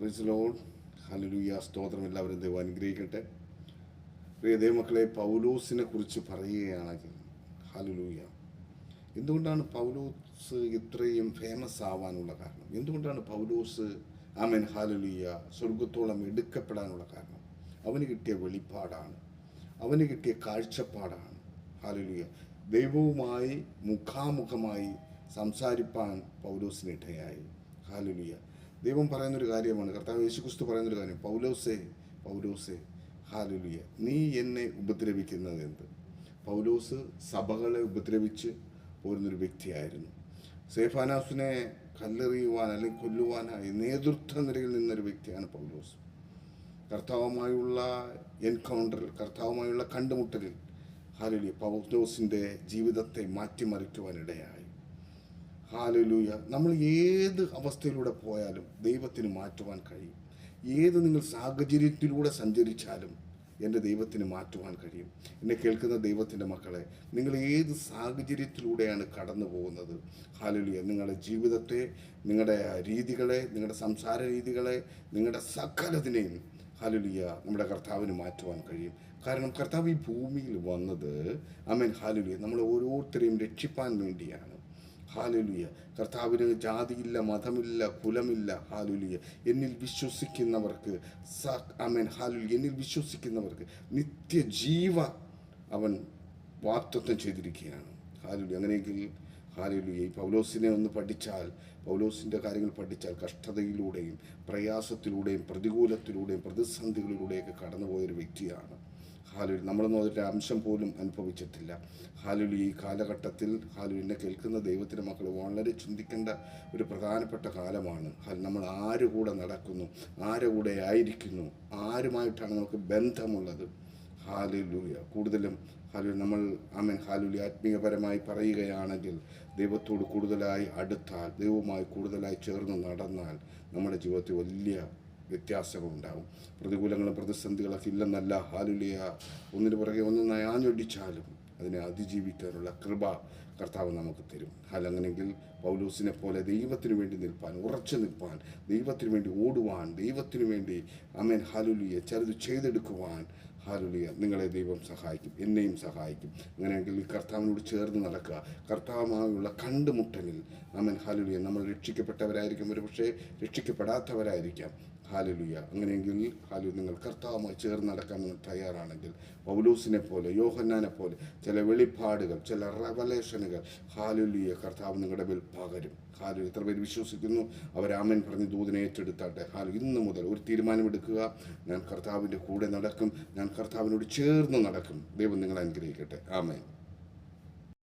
Load hallelujah സ്തോത്രം. എല്ലാവരും ദൈവം അനുഗ്രഹിക്കട്ടെ. പ്രിയ ദൈവമക്കളെ പൗലോസിനെ കുറിച്ച് പറയുകയാണെങ്കിൽ ഹല്ലേലൂയ എന്തുകൊണ്ടാണ് പൗലോസ് ഇത്രയും ഫേമസ് ആവാനുള്ള കാരണം? എന്തുകൊണ്ടാണ് പൗലോസ് ആമൻ ഹാലലുയ്യ സ്വർഗത്തോളം എടുക്കപ്പെടാനുള്ള കാരണം? അവന് കിട്ടിയ വെളിപ്പാടാണ്. അവന് കിട്ടിയ കാഴ്ചപ്പാടാണ്. ഹാലലുയ്യ ദൈവവുമായി മുഖാമുഖമായി സംസാരിപ്പാൻ പൗലോസിന് ഇടയായി. ഹാലലുയ്യ ദൈവം പറയുന്നൊരു കാര്യമാണ് കർത്താവ് യേശുക്രിസ്തു പറയുന്നൊരു കാര്യം പൗലോസേ പൗലോസേ ഹാലുലിയ നീ എന്നെ ഉപദ്രവിക്കുന്നത് എന്ത്? പൗലോസ് സഭകളെ ഉപദ്രവിച്ച് പോരുന്നൊരു വ്യക്തിയായിരുന്നു. സേഫാനാസിനെ കല്ലെറിയുവാൻ അല്ലെങ്കിൽ കൊല്ലുവാനായി നേതൃത്വ നിരയിൽ നിന്നൊരു വ്യക്തിയാണ് പൗലോസ്. കർത്താവുമായുള്ള എൻകൗണ്ടറിൽ കർത്താവുമായുള്ള കണ്ടുമുട്ടലിൽ ഹാലുലിയ പൗലോസിന്റെ ജീവിതത്തെ മാറ്റിമറിക്കുവാനിടയായി. ഹാലലൂയ. നമ്മൾ ഏത് അവസ്ഥയിലൂടെ പോയാലും ദൈവത്തിന് മാറ്റുവാൻ കഴിയും. ഏത് നിങ്ങൾ സാഹചര്യത്തിലൂടെ സഞ്ചരിച്ചാലും എന്റെ ദൈവത്തിന് മാറ്റുവാൻ കഴിയും. എന്നെ കേൾക്കുന്ന ദൈവത്തിന്റെ മക്കളെ നിങ്ങൾ ഏത് സാഹചര്യത്തിലൂടെയാണ് കടന്നു പോകുന്നത്? ഹാലലിയ. നിങ്ങളുടെ ജീവിതത്തെ നിങ്ങളുടെ രീതികളെ നിങ്ങളുടെ സംസാര രീതികളെ നിങ്ങളുടെ സകലതിനെയും ഹാലുലിയ നമ്മുടെ കർത്താവിന് മാറ്റുവാൻ കഴിയും. കാരണം കർത്താവ് ഈ ഭൂമിയിൽ വന്നത് അമേൻ ഹാലുലിയ. നമ്മൾ ഓരോരുത്തരെയും രക്ഷിപ്പാൻ വേണ്ടിയാണ്. ഹാലുലിയ. കർത്താവിന് ജാതിയില്ല മതമില്ല കുലമില്ല ഹാലുലിയ. എന്നിൽ വിശ്വസിക്കുന്നവർക്ക് സ അമേൻ ഹാലുലിയ. എന്നിൽ വിശ്വസിക്കുന്നവർക്ക് നിത്യജീവ അവൻ വാക്തത്വം ചെയ്തിരിക്കുകയാണ്. ഹാലുലി അങ്ങനെയെങ്കിൽ ഹാലുലിയ ഈ പൗലോസിനെ ഒന്ന് പഠിച്ചാൽ പൗലോസിന്റെ കാര്യങ്ങൾ പഠിച്ചാൽ കഷ്ടതയിലൂടെയും പ്രയാസത്തിലൂടെയും പ്രതികൂലത്തിലൂടെയും പ്രതിസന്ധികളിലൂടെയൊക്കെ കടന്നുപോയൊരു വ്യക്തിയാണ് ഹാലുലി നമ്മളൊന്നും അതിന്റെ അംശം പോലും അനുഭവിച്ചിട്ടില്ല. ഹാലുലി ഈ കാലഘട്ടത്തിൽ ഹാലുലിനെ കേൾക്കുന്ന ദൈവത്തിന്റെ മക്കൾ വളരെ ചിന്തിക്കേണ്ട ഒരു പ്രധാനപ്പെട്ട കാലമാണ്. ഹാൽ നമ്മൾ ആര് കൂടെ നടക്കുന്നു? ആരുടെ കൂടെ ആയിരിക്കുന്നു? ആരുമായിട്ടാണ് നമുക്ക് ബന്ധമുള്ളത്? ഹാലുലൂയ. കൂടുതലും ഹാലു നമ്മൾ ആമൻ ഹാലുലി ആത്മീയപരമായി പറയുകയാണെങ്കിൽ ദൈവത്തോട് കൂടുതലായി അടുത്താൽ ദൈവവുമായി കൂടുതലായി ചേർന്ന് നടന്നാൽ നമ്മുടെ ജീവിതത്തിൽ വലിയ വ്യത്യാസങ്ങളുണ്ടാകും പ്രതികൂലങ്ങളും പ്രതിസന്ധികളൊക്കെ ഇല്ലെന്നല്ല. ഹാലുലിയ ഒന്നിന് പുറകെ ഒന്ന് നയാഞ്ഞൊടിച്ചാലും അതിനെ അതിജീവിക്കാനുള്ള കൃപ കർത്താവ് നമുക്ക് തരും. ഹാലങ്ങനെങ്കിൽ പൗലൂസിനെ പോലെ ദൈവത്തിന് വേണ്ടി നിൽപ്പാൻ ഉറച്ചു നിൽപ്പാൻ ദൈവത്തിന് വേണ്ടി ഓടുവാൻ ദൈവത്തിന് വേണ്ടി അമേൻ ഹാലുലിയെ ചെറുത് ചെയ്തെടുക്കുവാൻ ഹാലുലിയ നിങ്ങളെ ദൈവം സഹായിക്കും എന്നെയും സഹായിക്കും. അങ്ങനെയെങ്കിൽ കർത്താവിനോട് ചേർന്ന് നടക്കുക. കർത്താവുമായുള്ള കണ്ടുമുട്ടലിൽ അമേൻ ഹാലുലിയ നമ്മൾ രക്ഷിക്കപ്പെട്ടവരായിരിക്കും. ഒരു പക്ഷേ രക്ഷിക്കപ്പെടാത്തവരായിരിക്കാം. ഹാലലുയ. അങ്ങനെയെങ്കിൽ ഹാലു നിങ്ങൾ കർത്താവുമായി ചേർന്ന് നടക്കാൻ നിങ്ങൾ തയ്യാറാണെങ്കിൽ പൗലൂസിനെ പോലെ യോഹന്നാനെ പോലെ ചില വെളിപ്പാടുകൾ ചില റവലേഷനുകൾ ഹാലുലിയ കർത്താവ് നിങ്ങളുടെ മേൽ പകരും. ഹാലു എത്ര പേര് വിശ്വസിക്കുന്നു? അവരാമൻ പറഞ്ഞ് ദൂതിനെ ഏറ്റെടുത്താട്ടെ. ഹാലു ഇന്ന് മുതൽ ഒരു തീരുമാനമെടുക്കുക. ഞാൻ കർത്താവിന്റെ കൂടെ നടക്കും. ഞാൻ കർത്താവിനോട് ചേർന്ന് നടക്കും. ദൈവം നിങ്ങളെ അനുഗ്രഹിക്കട്ടെ. ആമേൻ.